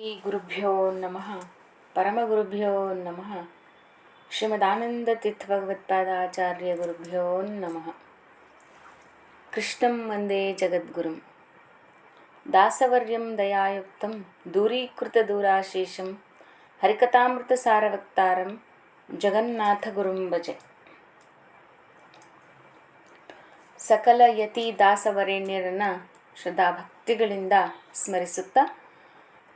ಶ್ರೀ ಗುರುಭ್ಯೋ ನಮಃ ಪರಮಗುರುಭ್ಯೋ ನಮಃ ಶ್ರೀಮದಾನಂದ ತೀರ್ಥ ಭಗವತ್ಪಾದಾಚಾರ್ಯ ಗುರುಭ್ಯೋ ನಮಃ ಕೃಷ್ಣಂ ವಂದೇ ಜಗದ್ಗುರುಂ ದಾಸವರ್ಯಂ ದಯಾಯುಕ್ತಂ ದೂರೀಕೃತ ದೂರಾಶೇಷಂ ಹರಿಕಥಾಮೃತ ಸಾರವಕ್ತಾರಂ ಜಗನ್ನಾಥ ಗುರುಂ ಭಜೆ ಸಕಲ ಯತಿ ದಾಸವರೇಣ್ಯರನ್ನ ಶ್ರದ್ಧಾಭಕ್ತಿಗಳಿಂದ ಸ್ಮರಿಸುತ್ತಾ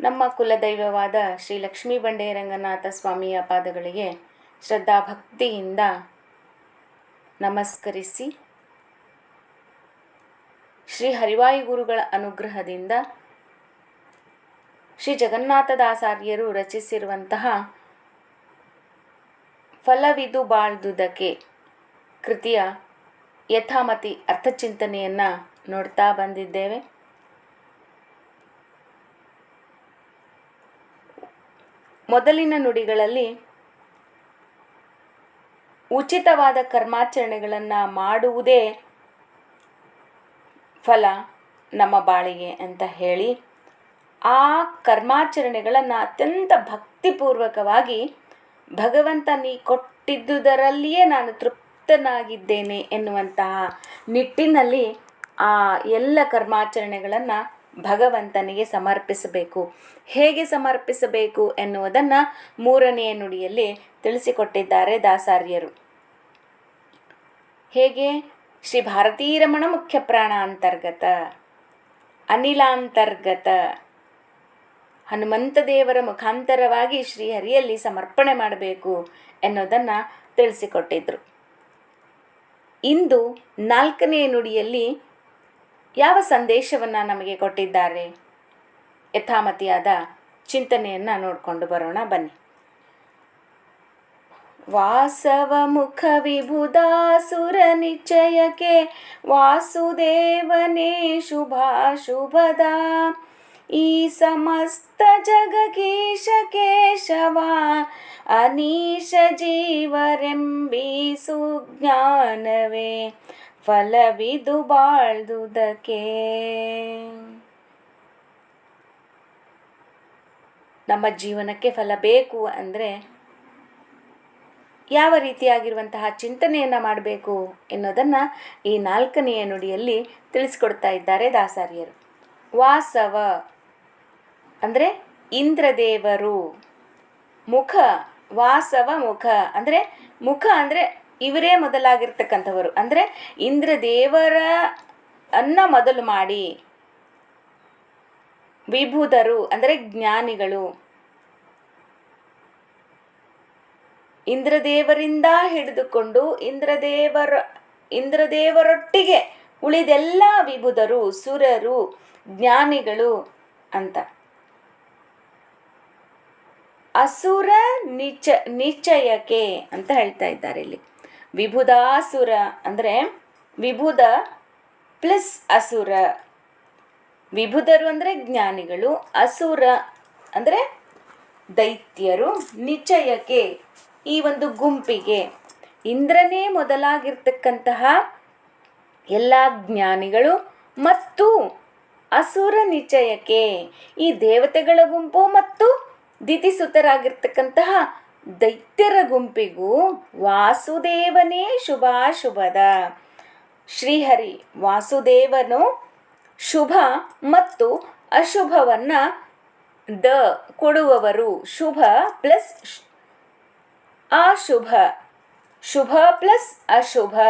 ನಮ್ಮ ಕುಲದೈವವಾದ ಶ್ರೀ ಲಕ್ಷ್ಮೀ ಬಂಡೆ ರಂಗನಾಥ ಸ್ವಾಮಿಯ ಪಾದಗಳಿಗೆ ಶ್ರದ್ಧಾಭಕ್ತಿಯಿಂದ ನಮಸ್ಕರಿಸಿ ಶ್ರೀ ಹರಿವಾಯು ಗುರುಗಳ ಅನುಗ್ರಹದಿಂದ ಶ್ರೀ ಜಗನ್ನಾಥದಾಸಾರ್ಯರು ರಚಿಸಿರುವಂತಹ ಫಲವಿದು ಬಾಳ್ದುದಕ್ಕೆ ಕೃತಿಯ ಯಥಾಮತಿ ಅರ್ಥಚಿಂತನೆಯನ್ನು ನೋಡ್ತಾ ಬಂದಿದ್ದೇವೆ. ಮೊದಲಿನ ನುಡಿಗಳಲ್ಲಿ ಉಚಿತವಾದ ಕರ್ಮಾಚರಣೆಗಳನ್ನು ಮಾಡುವುದೇ ಫಲ ನಮ್ಮ ಬಾಳಿಗೆ ಅಂತ ಹೇಳಿ ಆ ಕರ್ಮಾಚರಣೆಗಳನ್ನು ಅತ್ಯಂತ ಭಕ್ತಿಪೂರ್ವಕವಾಗಿ ಭಗವಂತ ನೀ ಕೊಟ್ಟಿದ್ದುದರಲ್ಲಿಯೇ ನಾನು ತೃಪ್ತನಾಗಿದ್ದೇನೆ ಎನ್ನುವಂತಹ ನಿಟ್ಟಿನಲ್ಲಿ ಆ ಎಲ್ಲ ಕರ್ಮಾಚರಣೆಗಳನ್ನು ಭಗವಂತನಿಗೆ ಸಮರ್ಪಿಸಬೇಕು. ಹೇಗೆ ಸಮರ್ಪಿಸಬೇಕು ಎನ್ನುವುದನ್ನು ಮೂರನೆಯ ನುಡಿಯಲ್ಲಿ ತಿಳಿಸಿಕೊಟ್ಟಿದ್ದಾರೆ ದಾಸಾರ್ಯರು. ಹೇಗೆ? ಶ್ರೀ ಭಾರತೀರಮಣ ಮುಖ್ಯ ಪ್ರಾಣ ಅಂತರ್ಗತ ಅನಿಲಾಂತರ್ಗತ, ಹನುಮಂತ ದೇವರ ಮುಖಾಂತರವಾಗಿ ಶ್ರೀಹರಿಯಲ್ಲಿ ಸಮರ್ಪಣೆ ಮಾಡಬೇಕು ಎನ್ನುವುದನ್ನು ತಿಳಿಸಿಕೊಟ್ಟಿದ್ರು. ಇಂದು ನಾಲ್ಕನೆಯ ನುಡಿಯಲ್ಲಿ ಯಾವ ಸಂದೇಶವನ್ನು ನಮಗೆ ಕೊಟ್ಟಿದ್ದಾರೆ? ಯಥಾಮತಿಯಾದ ಚಿಂತನೆಯನ್ನು ನೋಡಿಕೊಂಡು ಬರೋಣ, ಬನ್ನಿ. ವಾಸವ ಮುಖ ವಿಭುದಾಸುರ ನಿಶ್ಚಯಕ್ಕೆ, ವಾಸುದೇವನೇ ಶುಭಾಶುಭದ. ಈ ಸಮಸ್ತ ಜಗಕೀಶ ಕೇಶವ, ಅನೀಶ ಜೀವರೆಂಬಿ ಜ್ಞಾನವೇ ಫಲವಿದು ಬಾಳ್ದುದಕ್ಕೆ. ನಮ್ಮ ಜೀವನಕ್ಕೆ ಫಲ ಬೇಕು ಅಂದರೆ ಯಾವ ರೀತಿಯಾಗಿರುವಂತಹ ಚಿಂತನೆಯನ್ನು ಮಾಡಬೇಕು ಎನ್ನುವುದನ್ನು ಈ ನಾಲ್ಕನೆಯ ನುಡಿಯಲ್ಲಿ ತಿಳಿಸ್ಕೊಡ್ತಾ ಇದ್ದಾರೆ ದಾಸಾರಿಯರು. ವಾಸವ ಅಂದರೆ ಇಂದ್ರದೇವರು. ಮುಖ, ವಾಸವ ಮುಖ ಅಂದರೆ ಮುಖ ಅಂದರೆ ಇವರೇ ಮೊದಲಾಗಿರ್ತಕ್ಕಂಥವರು. ಅಂದರೆ ಇಂದ್ರದೇವರ ಅನ್ನ ಮೊದಲು ಮಾಡಿ ವಿಭುದರು ಅಂದರೆ ಜ್ಞಾನಿಗಳು. ಇಂದ್ರದೇವರಿಂದ ಹಿಡಿದುಕೊಂಡು ಇಂದ್ರದೇವರ, ಇಂದ್ರದೇವರೊಟ್ಟಿಗೆ ಉಳಿದೆಲ್ಲ ವಿಭುದರು ಸುರರು, ಜ್ಞಾನಿಗಳು ಅಂತ. ಅಸುರ ನಿಚ, ನಿಶ್ಚಯಕೆ ಅಂತ ಹೇಳ್ತಾ ಇದ್ದಾರೆ ಇಲ್ಲಿ. ವಿಭುದಾಸುರ ಅಂದರೆ ವಿಭುದ ಪ್ಲಸ್ ಅಸುರ. ವಿಭುದರು ಅಂದರೆ ಜ್ಞಾನಿಗಳು, ಅಸುರ ಅಂದರೆ ದೈತ್ಯರು ನಿಚಯಕ್ಕೆ ಈ ಒಂದು ಗುಂಪಿಗೆ. ಇಂದ್ರನೇ ಮೊದಲಾಗಿರ್ತಕ್ಕಂತಹ ಎಲ್ಲ ಜ್ಞಾನಿಗಳು ಮತ್ತು ಅಸುರ ನಿಚಯಕ್ಕೆ ಈ ದೇವತೆಗಳ ಗುಂಪು ಮತ್ತು ದಿತಿಸುತರಾಗಿರ್ತಕ್ಕಂತಹ ದೈತ್ಯರ ಗುಂಪಿಗೂ ವಾಸುದೇವನೇ ಶುಭಾಶುಭದ. ಶ್ರೀಹರಿ, ವಾಸುದೇವನು ಶುಭ ಮತ್ತು ಅಶುಭವನ್ನು ದ ಕೊಡುವವರು. ಶುಭ ಪ್ಲಸ್ ಅಶುಭ. ಶುಭ ಪ್ಲಸ್ ಅಶುಭ.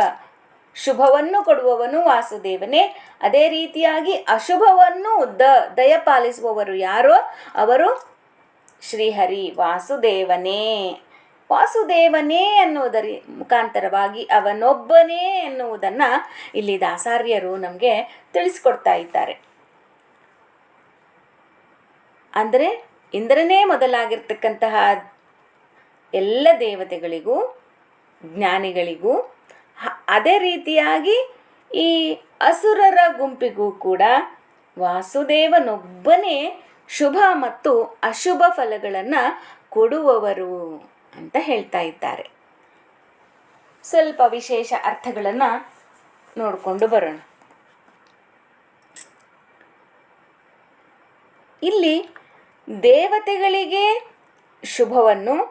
ಶುಭವನ್ನು ಕೊಡುವವನು ವಾಸುದೇವನೇ. ಅದೇ ರೀತಿಯಾಗಿ ಅಶುಭವನ್ನು ದ ದಯಪಾಲಿಸುವವರು ಯಾರೋ? ಅವರು ಶ್ರೀಹರಿ ವಾಸುದೇವನೇ. ವಾಸುದೇವನೇ ಅನ್ನುವುದರ ಮುಖಾಂತರವಾಗಿ ಅವನೊಬ್ಬನೇ ಎನ್ನುವುದನ್ನು ಇಲ್ಲಿ ದಾಸಾರ್ಯರು ನಮಗೆ ತಿಳಿಸ್ಕೊಡ್ತಾ ಇದ್ದಾರೆ. ಅಂದರೆ ಇಂದ್ರನೇ ಮೊದಲಾಗಿರ್ತಕ್ಕಂತಹ ಎಲ್ಲ ದೇವತೆಗಳಿಗೂ, ಜ್ಞಾನಿಗಳಿಗೂ ಅದೇ ರೀತಿಯಾಗಿ ಈ ಅಸುರರ ಗುಂಪಿಗೂ ಕೂಡ ವಾಸುದೇವನೊಬ್ಬನೇ ಶುಭ ಮತ್ತು ಅಶುಭ ಫಲಗಳನ್ನು ಕೊಡುವವರು ಅಂತ ಹೇಳ್ತಾ ಇದ್ದಾರೆ. ಸ್ವಲ್ಪ ವಿಶೇಷ ಅರ್ಥಗಳನ್ನು ನೋಡಿಕೊಂಡು ಬರೋಣ. ಇಲ್ಲಿ ದೇವತೆಗಳಿಗೆ ಶುಭವನ್ನು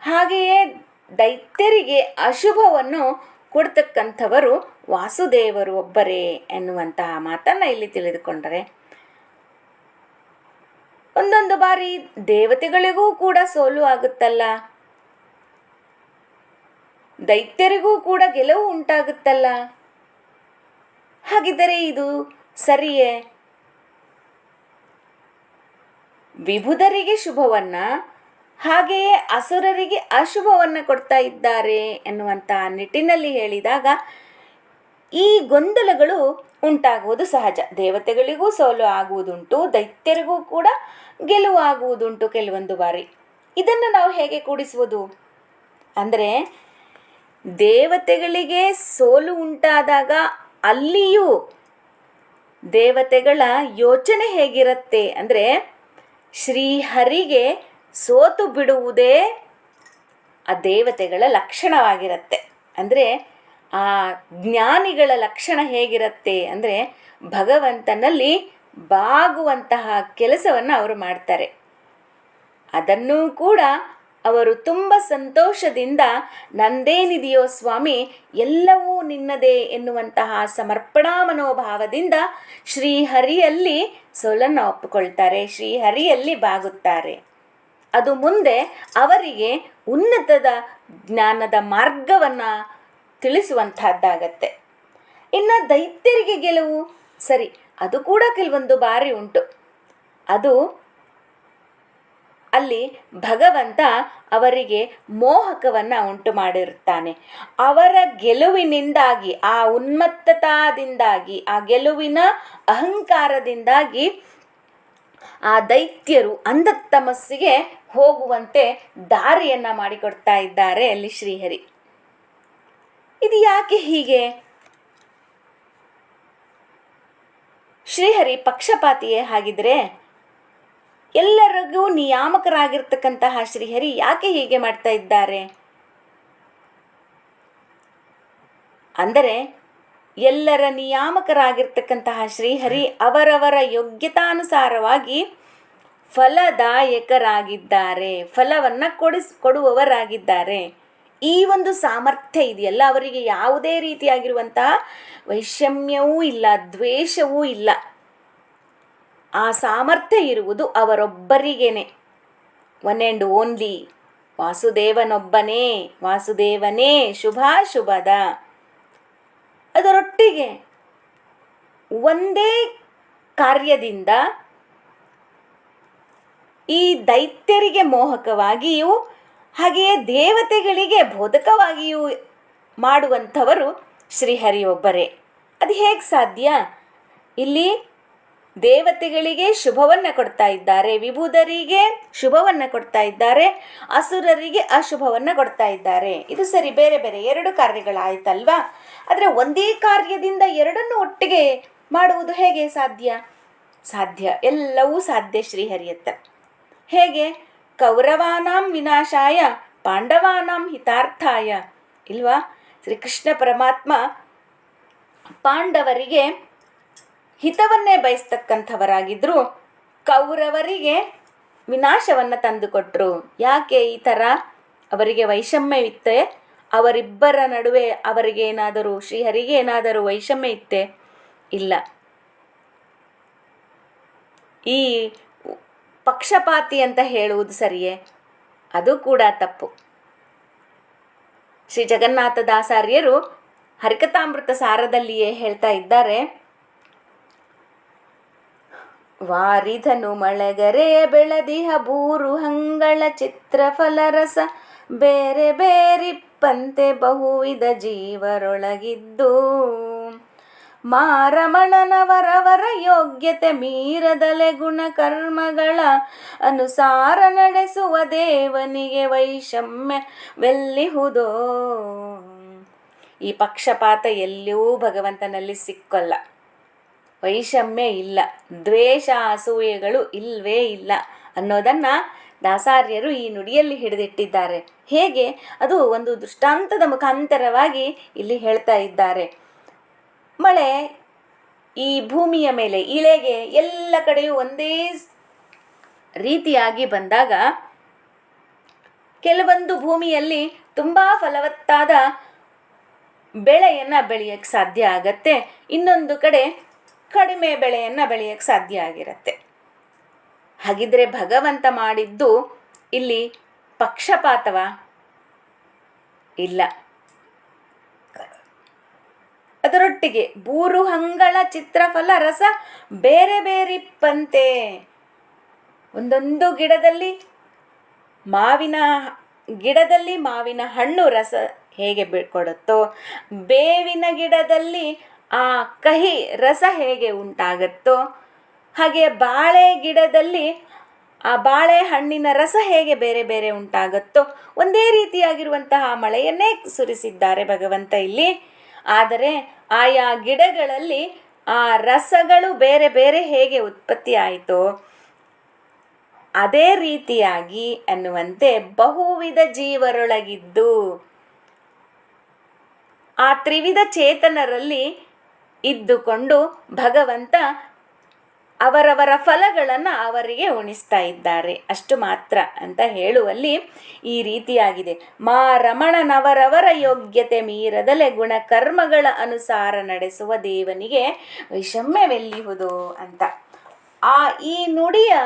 ಹಾಗೆಯೇ ದೈತ್ಯರಿಗೆ ಅಶುಭವನ್ನು ಕೊಡ್ತಕ್ಕಂಥವರು ವಾಸುದೇವರು ಒಬ್ಬರೇ ಎನ್ನುವಂತಹ ಮಾತನ್ನು ಇಲ್ಲಿ ತಿಳಿದುಕೊಂಡರೆ ಒಂದೊಂದು ಬಾರಿ ದೇವತೆಗಳಿಗೂ ಕೂಡ ಸೋಲು ಆಗುತ್ತಲ್ಲ? ದೈತ್ಯರಿಗೂ ಕೂಡ ಗೆಲುವು ಉಂಟಾಗುತ್ತಲ್ಲ? ಹಾಗಿದ್ದರೆ ಇದು ಸರಿಯೇ? ವಿಭುಧರಿಗೆ ಶುಭವನ್ನ, ಹಾಗೆಯೇ ಅಸುರರಿಗೆ ಅಶುಭವನ್ನು ಕೊಡ್ತಾ ಇದ್ದಾರೆ ಎನ್ನುವಂತಹ ನಿಟ್ಟಿನಲ್ಲಿ ಹೇಳಿದಾಗ ಈ ಗೊಂದಲಗಳು ಉಂಟಾಗುವುದು ಸಹಜ. ದೇವತೆಗಳಿಗೂ ಸೋಲು ಆಗುವುದುಂಟು, ದೈತ್ಯರಿಗೂ ಕೂಡ ಗೆಲುವು ಆಗುವುದುಂಟು ಕೆಲವೊಂದು ಬಾರಿ. ಇದನ್ನು ನಾವು ಹೇಗೆ ಕೂಡಿಸುವುದು? ಅಂದರೆ, ದೇವತೆಗಳಿಗೆ ಸೋಲು ಉಂಟಾದಾಗ ಅಲ್ಲಿಯೂ ದೇವತೆಗಳ ಯೋಚನೆ ಹೇಗಿರುತ್ತೆ? ಅಂದರೆ, ಶ್ರೀಹರಿಗೆ ಸೋತು ಬಿಡುವುದೇ ಆ ದೇವತೆಗಳ ಲಕ್ಷಣವಾಗಿರುತ್ತೆ. ಅಂದರೆ, ಆ ಜ್ಞಾನಿಗಳ ಲಕ್ಷಣ ಹೇಗಿರುತ್ತೆ? ಅಂದರೆ, ಭಗವಂತನಲ್ಲಿ ಬಾಗುವಂತಹ ಕೆಲಸವನ್ನು ಅವರು ಮಾಡ್ತಾರೆ. ಅದನ್ನೂ ಕೂಡ ಅವರು ತುಂಬ ಸಂತೋಷದಿಂದ ನಂದೇನಿದೆಯೋ ಸ್ವಾಮಿ, ಎಲ್ಲವೂ ನಿನ್ನದೇ ಎನ್ನುವಂತಹ ಸಮರ್ಪಣಾ ಮನೋಭಾವದಿಂದ ಶ್ರೀಹರಿಯಲ್ಲಿ ಸೋಲನ್ನು ಒಪ್ಪಿಕೊಳ್ತಾರೆ, ಶ್ರೀಹರಿಯಲ್ಲಿ ಬಾಗುತ್ತಾರೆ. ಅದು ಮುಂದೆ ಅವರಿಗೆ ಉನ್ನತದ ಜ್ಞಾನದ ಮಾರ್ಗವನ್ನು ತಿಳಿಸುವಂತಹದ್ದಾಗತ್ತೆ. ಇನ್ನು ದೈತ್ಯರಿಗೆ ಗೆಲುವು, ಸರಿ ಅದು ಕೂಡ ಕೆಲವೊಂದು ಬಾರಿ ಉಂಟು. ಅದು ಅಲ್ಲಿ ಭಗವಂತ ಅವರಿಗೆ ಮೋಹಕವನ್ನು ಉಂಟು ಮಾಡಿರುತ್ತಾನೆ. ಅವರ ಗೆಲುವಿನಿಂದಾಗಿ, ಆ ಉನ್ಮತ್ತತಾದಿಂದಾಗಿ, ಆ ಗೆಲುವಿನ ಅಹಂಕಾರದಿಂದಾಗಿ ಆ ದೈತ್ಯರು ಅಂಧತಮಸ್ಸಿಗೆ ಹೋಗುವಂತೆ ದಾರಿಯನ್ನು ಮಾಡಿಕೊಡ್ತಾ ಇದ್ದಾರೆ ಅಲ್ಲಿ ಶ್ರೀಹರಿ. ಇದು ಯಾಕೆ ಹೀಗೆ? ಶ್ರೀಹರಿ ಪಕ್ಷಪಾತಿಯೇ ಹಾಗಿದ್ರೆ ಎಲ್ಲರಿಗೂ ನಿಯಾಮಕರಾಗಿರ್ತಕ್ಕಂತಹ ಶ್ರೀಹರಿ ಯಾಕೆ ಹೀಗೆ ಮಾಡ್ತಾ ಇದ್ದಾರೆ? ಅಂದರೆ ಎಲ್ಲರ ನಿಯಾಮಕರಾಗಿರ್ತಕ್ಕಂತಹ ಶ್ರೀಹರಿ ಅವರವರ ಯೋಗ್ಯತಾನುಸಾರವಾಗಿ ಫಲದಾಯಕರಾಗಿದ್ದಾರೆ, ಫಲವನ್ನು ಕೊಡಿಸ್, ಕೊಡುವವರಾಗಿದ್ದಾರೆ. ಈ ಒಂದು ಸಾಮರ್ಥ್ಯ ಇದೆಯಲ್ಲ, ಅವರಿಗೆ ಯಾವುದೇ ರೀತಿಯಾಗಿರುವಂತಹ ವೈಷಮ್ಯವೂ ಇಲ್ಲ, ದ್ವೇಷವೂ ಇಲ್ಲ. ಆ ಸಾಮರ್ಥ್ಯ ಇರುವುದು ಅವರೊಬ್ಬರಿಗೇನೆ. ಒನ್ ಆ್ಯಂಡ್ ಓನ್ಲಿ ವಾಸುದೇವನೊಬ್ಬನೇ, ವಾಸುದೇವನೇ ಶುಭಾಶುಭದ. ಅದರೊಟ್ಟಿಗೆ ಒಂದೇ ಕಾರ್ಯದಿಂದ ಈ ದೈತ್ಯರಿಗೆ ಮೋಹಕವಾಗಿಯೂ ಹಾಗೆಯೇ ದೇವತೆಗಳಿಗೆ ಬೋಧಕವಾಗಿಯೂ ಮಾಡುವಂಥವರು ಶ್ರೀಹರಿ ಒಬ್ಬರೇ ಅದು ಹೇಗೆ ಸಾಧ್ಯ? ಇಲ್ಲಿ ದೇವತೆಗಳಿಗೆ ಶುಭವನ್ನು ಕೊಡ್ತಾ ಇದ್ದಾರೆ, ವಿಭೂದರಿಗೆ ಶುಭವನ್ನು ಕೊಡ್ತಾ ಇದ್ದಾರೆ, ಅಸುರರಿಗೆ ಅಶುಭವನ್ನು ಕೊಡ್ತಾ ಇದ್ದಾರೆ. ಇದು ಸರಿ, ಬೇರೆ ಬೇರೆ ಎರಡು ಕಾರ್ಯಗಳಾಯ್ತಲ್ವಾ? ಆದರೆ ಒಂದೇ ಕಾರ್ಯದಿಂದ ಎರಡನ್ನು ಒಟ್ಟಿಗೆ ಮಾಡುವುದು ಹೇಗೆ ಸಾಧ್ಯ? ಸಾಧ್ಯ, ಎಲ್ಲವೂ ಸಾಧ್ಯ ಶ್ರೀಹರಿಯತ್ತ. ಹೇಗೆ? ಕೌರವಾನಾಂ ವಿನಾಶಾಯ, ಪಾಂಡವಾನಾಂ ಹಿತಾರ್ಥಾಯ. ಇಲ್ವಾ? ಶ್ರೀಕೃಷ್ಣ ಪರಮಾತ್ಮ ಪಾಂಡವರಿಗೆ ಹಿತವನ್ನೇ ಬಯಸ್ತಕ್ಕಂಥವರಾಗಿದ್ದರು ಕೌರವರಿಗೆ ವಿನಾಶವನ್ನು ತಂದುಕೊಟ್ರು. ಯಾಕೆ ಈ ಥರ? ಅವರಿಗೆ ವೈಷಮ್ಯವಿತ್ತೆ ಅವರಿಬ್ಬರ ನಡುವೆ ಅವರಿಗೆ ಏನಾದರೂ ಶ್ರೀಹರಿಗೆ ಏನಾದರೂ ವೈಷಮ್ಯ ಇತ್ತೆ? ಇಲ್ಲ. ಈ ಪಕ್ಷಪಾತಿ ಅಂತ ಹೇಳುವುದು ಸರಿಯೇ? ಅದು ಕೂಡ ತಪ್ಪು. ಶ್ರೀ ಜಗನ್ನಾಥ ದಾಸಾರ್ಯರು ಹರಿಕತಾಮೃತ ಸಾರದಲ್ಲಿಯೇ ಹೇಳ್ತಾ ಇದ್ದಾರೆ. ವಾರಿಧನು ಮಳೆಗರೆ ಬೆಳದಿಹ ಬೂರು ಹಂಗಳ ಚಿತ್ರಫಲರಸ ಬೇರೆ ಬೇರಿಪ್ಪಂತೆ ಬಹುವಿಧ ಜೀವರೊಳಗಿದ್ದು. ಮಾರಮಣನವರವರ ಯೋಗ್ಯತೆ ಮೀರದಲೆ ಗುಣ ಕರ್ಮಗಳ ಅನುಸಾರ ನಡೆಸುವ ದೇವನಿಗೆ ವೈಷಮ್ಯವೆಲ್ಲಿಹುದೋ ಈ ಪಕ್ಷಪಾತ ಎಲ್ಲಿಯೂ ಭಗವಂತನಲ್ಲಿ ಸಿಕ್ಕಲ್ಲ. ವೈಷಮ್ಯ ಇಲ್ಲ. ದ್ವೇಷ ಅಸೂಯೆಗಳು ಇಲ್ವೇ ಇಲ್ಲ ಅನ್ನೋದನ್ನು ದಾಸಾರ್ಯರು ಈ ನುಡಿಯಲ್ಲಿ ಹಿಡಿದಿಟ್ಟಿದ್ದಾರೆ. ಹೇಗೆ? ಅದು ಒಂದು ದೃಷ್ಟಾಂತದ ಮುಖಾಂತರವಾಗಿ ಇಲ್ಲಿ ಹೇಳ್ತಾ ಇದ್ದಾರೆ. ಮಳೆ ಈ ಭೂಮಿಯ ಮೇಲೆ, ಇಳೆಗೆ ಎಲ್ಲ ಕಡೆಯೂ ಒಂದೇ ರೀತಿಯಾಗಿ ಬಂದಾಗ ಕೆಲವೊಂದು ಭೂಮಿಯಲ್ಲಿ ತುಂಬ ಫಲವತ್ತಾದ ಬೆಳೆಯನ್ನು ಬೆಳೆಯಕ್ಕೆ ಸಾಧ್ಯ ಆಗತ್ತೆ. ಇನ್ನೊಂದು ಕಡೆ ಕಡಿಮೆ ಬೆಳೆಯನ್ನು ಬೆಳೆಯಕ್ಕೆ ಸಾಧ್ಯ ಆಗಿರುತ್ತೆ. ಹಾಗಿದ್ರೆ ಭಗವಂತ ಮಾಡಿದ್ದು ಇಲ್ಲಿ ಪಕ್ಷಪಾತವ ಇಲ್ಲ. ಅದರೊಟ್ಟಿಗೆ ಬೂರು ಹಂಗಳ ಚಿತ್ರಫಲ ರಸ ಬೇರೆ ಬೇರಿಪ್ಪಂತೆ. ಒಂದೊಂದು ಗಿಡದಲ್ಲಿ ಮಾವಿನ ಗಿಡದಲ್ಲಿ ಮಾವಿನ ಹಣ್ಣು ರಸ ಹೇಗೆ ಬಿಡ್ಕೊಡುತ್ತೋ ಬೇವಿನ ಗಿಡದಲ್ಲಿ ಆ ಕಹಿ ರಸ ಹೇಗೆ ಉಂಟಾಗುತ್ತೋ, ಹಾಗೆ ಬಾಳೆ ಗಿಡದಲ್ಲಿ ಆ ಬಾಳೆ ಹಣ್ಣಿನ ರಸ ಹೇಗೆ ಬೇರೆ ಬೇರೆ ಉಂಟಾಗುತ್ತೋ, ಒಂದೇ ರೀತಿಯಾಗಿರುವಂತಹ ಮಳೆಯನ್ನೇ ಸುರಿಸಿದ್ದಾರೆ ಭಗವಂತ ಇಲ್ಲಿ. ಆದರೆ ಆಯಾ ಗಿಡಗಳಲ್ಲಿ ಆ ರಸಗಳು ಬೇರೆ ಬೇರೆ ಹೇಗೆ ಉತ್ಪತ್ತಿ ಆಯಿತೋ? ಅದೇ ರೀತಿಯಾಗಿ ಅನ್ನುವಂತೆ ಬಹುವಿಧ ಜೀವರೊಳಗಿದ್ದು, ಆ ತ್ರಿವಿಧ ಚೇತನರಲ್ಲಿ ಇದ್ದುಕೊಂಡು ಭಗವಂತ ಅವರವರ ಫಲಗಳನ್ನು ಅವರಿಗೆ ಉಣಿಸ್ತಾ ಇದ್ದಾರೆ. ಅಷ್ಟು ಮಾತ್ರ ಅಂತ ಹೇಳುವಲ್ಲಿ ಈ ರೀತಿಯಾಗಿದೆ. ಮಾ ರಮಣನವರವರ ಯೋಗ್ಯತೆ ಮೀರದಲೆ ಗುಣಕರ್ಮಗಳ ಅನುಸಾರ ನಡೆಸುವ ದೇವನಿಗೆ ವೈಷಮ್ಯವೆಲ್ಲಿಹುದು ಅಂತ. ಆ ಈ ನುಡಿಯ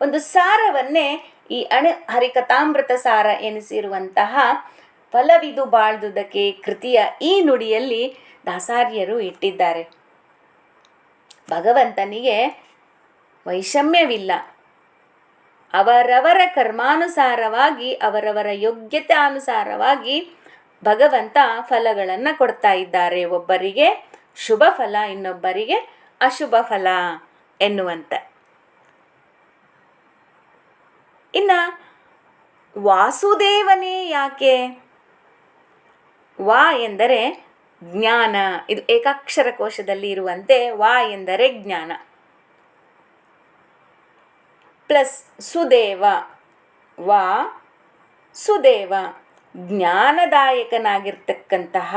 ಒಂದು ಸಾರವನ್ನೇ ಈ ಅಣು ಹರಿಕಥಾಮೃತ ಸಾರ ಎನಿಸಿರುವಂತಹ ಫಲವಿದು ಬಾಳ್ದುದಕ್ಕೆ ಕೃತಿಯ ಈ ನುಡಿಯಲ್ಲಿ ದಾಸಾರ್ಯರು ಇಟ್ಟಿದ್ದಾರೆ. ಭಗವಂತನಿಗೆ ವೈಷಮ್ಯವಿಲ್ಲ. ಅವರವರ ಕರ್ಮಾನುಸಾರವಾಗಿ, ಅವರವರ ಯೋಗ್ಯತೆ ಅನುಸಾರವಾಗಿ ಭಗವಂತ ಫಲಗಳನ್ನು ಕೊಡ್ತಾ ಇದ್ದಾರೆ. ಒಬ್ಬರಿಗೆ ಶುಭ ಫಲ, ಇನ್ನೊಬ್ಬರಿಗೆ ಅಶುಭ ಫಲ ಎನ್ನುವಂತೆ. ಇನ್ನು ವಾಸುದೇವನೇ ಯಾಕೆ? ವಾ ಎಂದರೆ ಜ್ಞಾನ. ಇದು ಏಕಾಕ್ಷರ ಕೋಶದಲ್ಲಿ ಇರುವಂತೆ ವಾ ಎಂದರೆ ಜ್ಞಾನ. ಪ್ಲಸ್ ಸುದೇವ. ವಾ ಸುದೇವ. ಜ್ಞಾನದಾಯಕನಾಗಿರ್ತಕ್ಕಂತಹ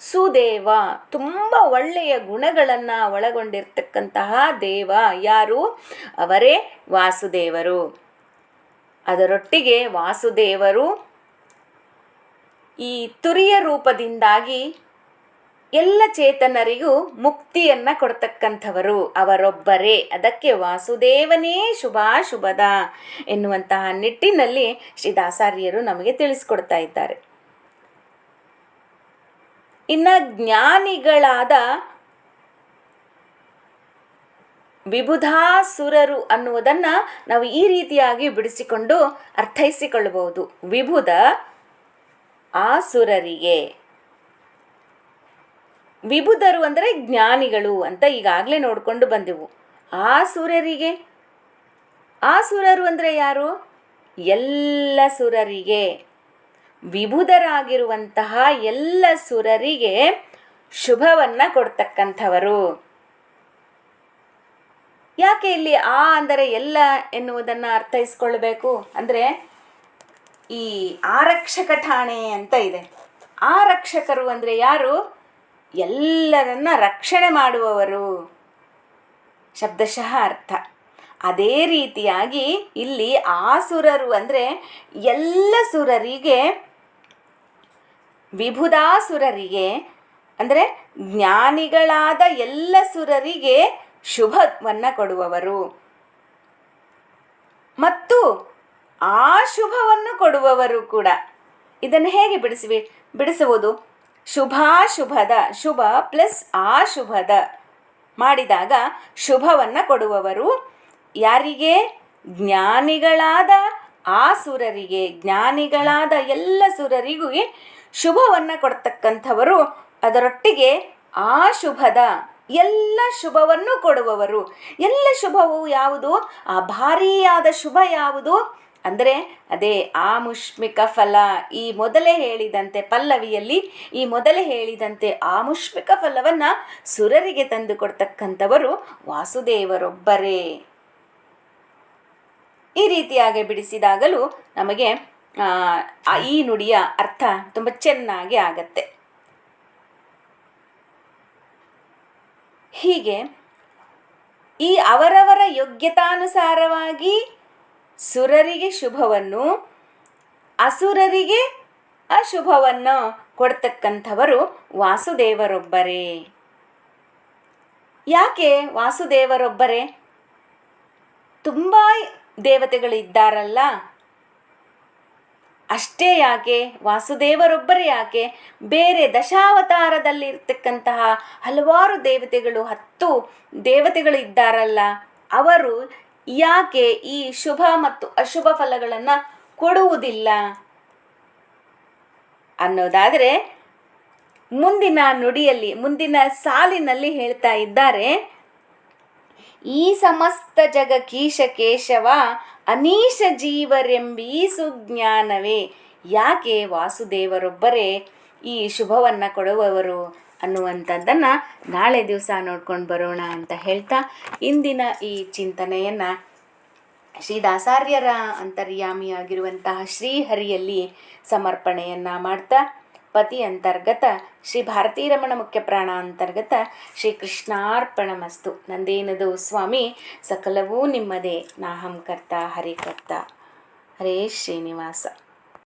ಸುದೇವ. ತುಂಬ ಒಳ್ಳೆಯ ಗುಣಗಳನ್ನು ಒಳಗೊಂಡಿರ್ತಕ್ಕಂತಹ ದೇವ ಯಾರು? ಅವರೇ ವಾಸುದೇವರು. ಅದರೊಟ್ಟಿಗೆ ವಾಸುದೇವರು ಈ ತುರಿಯ ರೂಪದಿಂದಾಗಿ ಎಲ್ಲ ಚೇತನರಿಗೂ ಮುಕ್ತಿಯನ್ನು ಕೊಡ್ತಕ್ಕಂಥವರು ಅವರೊಬ್ಬರೇ. ಅದಕ್ಕೆ ವಾಸುದೇವನೇ ಶುಭಾಶುಭದ ಎನ್ನುವಂತಹ ನಿಟ್ಟಿನಲ್ಲಿ ಶ್ರೀ ದಾಸಾರ್ಯರು ನಮಗೆ ತಿಳಿಸ್ಕೊಡ್ತಾ ಇದ್ದಾರೆ. ಇನ್ನು ಜ್ಞಾನಿಗಳಾದ ವಿಬುಧಾಸುರರು ಅನ್ನುವುದನ್ನು ನಾವು ಈ ರೀತಿಯಾಗಿ ಬಿಡಿಸಿಕೊಂಡು ಅರ್ಥೈಸಿಕೊಳ್ಳಬಹುದು. ವಿಭುದ ಆಸುರರಿಗೆ. ವಿಬುಧರು ಅಂದರೆ ಜ್ಞಾನಿಗಳು ಅಂತ ಈಗಾಗಲೇ ನೋಡಿಕೊಂಡು ಬಂದೆವು. ಆಸುರರಿಗೆ ಆಸುರರು ಅಂದರೆ ಯಾರು? ಎಲ್ಲ ಸುರರಿಗೆ ವಿಬುಧರಾಗಿರುವಂತಹ ಎಲ್ಲ ಸುರರಿಗೆ ಶುಭವನ್ನು ಕೊಡ್ತಕ್ಕಂಥವರು. ಯಾಕೆ ಇಲ್ಲಿ ಆ ಅಂದರೆ ಎಲ್ಲ ಎನ್ನುವುದನ್ನು ಅರ್ಥೈಸ್ಕೊಳ್ಬೇಕು? ಅಂದರೆ ಈ ಆರಕ್ಷಕ ಠಾಣೆ ಅಂತ ಇದೆ. ಆರಕ್ಷಕರು ಅಂದರೆ ಯಾರು? ಎಲ್ಲರನ್ನ ರಕ್ಷಣೆ ಮಾಡುವವರು. ಶಬ್ದಶಃ ಅರ್ಥ. ಅದೇ ರೀತಿಯಾಗಿ ಇಲ್ಲಿ ಆಸುರರು ಅಂದರೆ ಎಲ್ಲ ಸುರರಿಗೆ, ವಿಭುದಾಸುರರಿಗೆ ಅಂದರೆ ಜ್ಞಾನಿಗಳಾದ ಎಲ್ಲ ಸುರರಿಗೆ ಶುಭವನ್ನು ಕೊಡುವವರು. ಮತ್ತು ಆ ಶುಭವನ್ನು ಕೊಡುವವರು ಕೂಡ. ಇದನ್ನು ಹೇಗೆ ಬಿಡಿಸಿ ಬಿಡಿಸುವುದು? ಶುಭಾಶುಭದ, ಶುಭ ಪ್ಲಸ್ ಆಶುಭದ ಮಾಡಿದಾಗ ಶುಭವನ್ನು ಕೊಡುವವರು ಯಾರಿಗೆ? ಜ್ಞಾನಿಗಳಾದ ಆ ಸುರರಿಗೆ ಜ್ಞಾನಿಗಳಾದ ಎಲ್ಲ ಸುರರಿಗೂ ಶುಭವನ್ನು ಕೊಡ್ತಕ್ಕಂಥವರು ಅದರೊಟ್ಟಿಗೆ ಆ ಶುಭದ ಎಲ್ಲ ಶುಭವನ್ನು ಕೊಡುವವರು. ಎಲ್ಲ ಶುಭವು ಯಾವುದು? ಆ ಭಾರೀಯಾದ ಶುಭ ಯಾವುದು? ಅಂದರೆ ಅದೇ ಆಮುಷ್ಮಿಕ ಫಲ. ಈ ಮೊದಲೇ ಹೇಳಿದಂತೆ ಪಲ್ಲವಿಯಲ್ಲಿ, ಈ ಮೊದಲೇ ಹೇಳಿದಂತೆ ಆಮುಷ್ಮಿಕ ಫಲವನ್ನು ಸುರರಿಗೆ ತಂದು ಕೊಡ್ತಕ್ಕಂಥವರು ವಾಸುದೇವರೊಬ್ಬರೇ. ಈ ರೀತಿಯಾಗಿ ಬಿಡಿಸಿದಾಗಲೂ ನಮಗೆ ಈ ನುಡಿಯ ಅರ್ಥ ತುಂಬ ಚೆನ್ನಾಗಿ ಆಗತ್ತೆ. ಹೀಗೆ ಈ ಅವರವರ ಯೋಗ್ಯತಾನುಸಾರವಾಗಿ ಸುರರಿಗೆ ಶುಭವನ್ನು, ಅಸುರರಿಗೆ ಅಶುಭವನ್ನು ಕೊಡ್ತಕ್ಕಂಥವರು ವಾಸುದೇವರೊಬ್ಬರೇ. ಯಾಕೆ ವಾಸುದೇವರೊಬ್ಬರೇ? ತುಂಬ ದೇವತೆಗಳಿದ್ದಾರಲ್ಲ. ಅಷ್ಟೇ ಯಾಕೆ? ವಾಸುದೇವರೊಬ್ಬರೇ ಯಾಕೆ? ಬೇರೆ ದಶಾವತಾರದಲ್ಲಿರ್ತಕ್ಕಂತಹ ಹಲವಾರು ದೇವತೆಗಳು, ಹತ್ತು ದೇವತೆಗಳು ಇದ್ದಾರಲ್ಲ ಅವರು ಯಾಕೆ ಈ ಶುಭ ಮತ್ತು ಅಶುಭ ಫಲಗಳನ್ನು ಕೊಡುವುದಿಲ್ಲ? ಅನ್ನೋದಾದರೆ, ಮುಂದಿನ ನುಡಿಯಲ್ಲಿ, ಮುಂದಿನ ಸಾಲಿನಲ್ಲಿ ಹೇಳ್ತಾ ಇದ್ದಾರೆ, ಈ ಸಮಸ್ತ ಜಗ ಕೀಶ ಕೇಶವ ಅನೀಶ ಜೀವರೆಂಬೀ ಸುಜ್ಞಾನವೇ. ಯಾಕೆ ವಾಸುದೇವರೊಬ್ಬರೇ ಈ ಶುಭವನ್ನ ಕೊಡುವವರು? ಅನ್ನುವಂಥದ್ದನ್ನು ನಾಳೆ ದಿವಸ ನೋಡ್ಕೊಂಡು ಬರೋಣ ಅಂತ ಹೇಳ್ತಾ ಇಂದಿನ ಈ ಚಿಂತನೆಯನ್ನು ಶ್ರೀದಾಸಾರ್ಯರ ಅಂತರ್ಯಾಮಿಯಾಗಿರುವಂತಹ ಶ್ರೀಹರಿಯಲ್ಲಿ ಸಮರ್ಪಣೆಯನ್ನು ಮಾಡ್ತಾ ಪತಿ ಅಂತರ್ಗತ ಶ್ರೀ ಭಾರತೀರಮಣ ಮುಖ್ಯ ಪ್ರಾಣ ಅಂತರ್ಗತ ಶ್ರೀ ಕೃಷ್ಣಾರ್ಪಣಮಸ್ತು. ನಂದೇನದು ಸ್ವಾಮಿ, ಸಕಲವೂ ನಿಮ್ಮದೇ. ನಾಹಂ ಕರ್ತ ಹರಿಕರ್ತ ಹರೇ ಶ್ರೀನಿವಾಸ.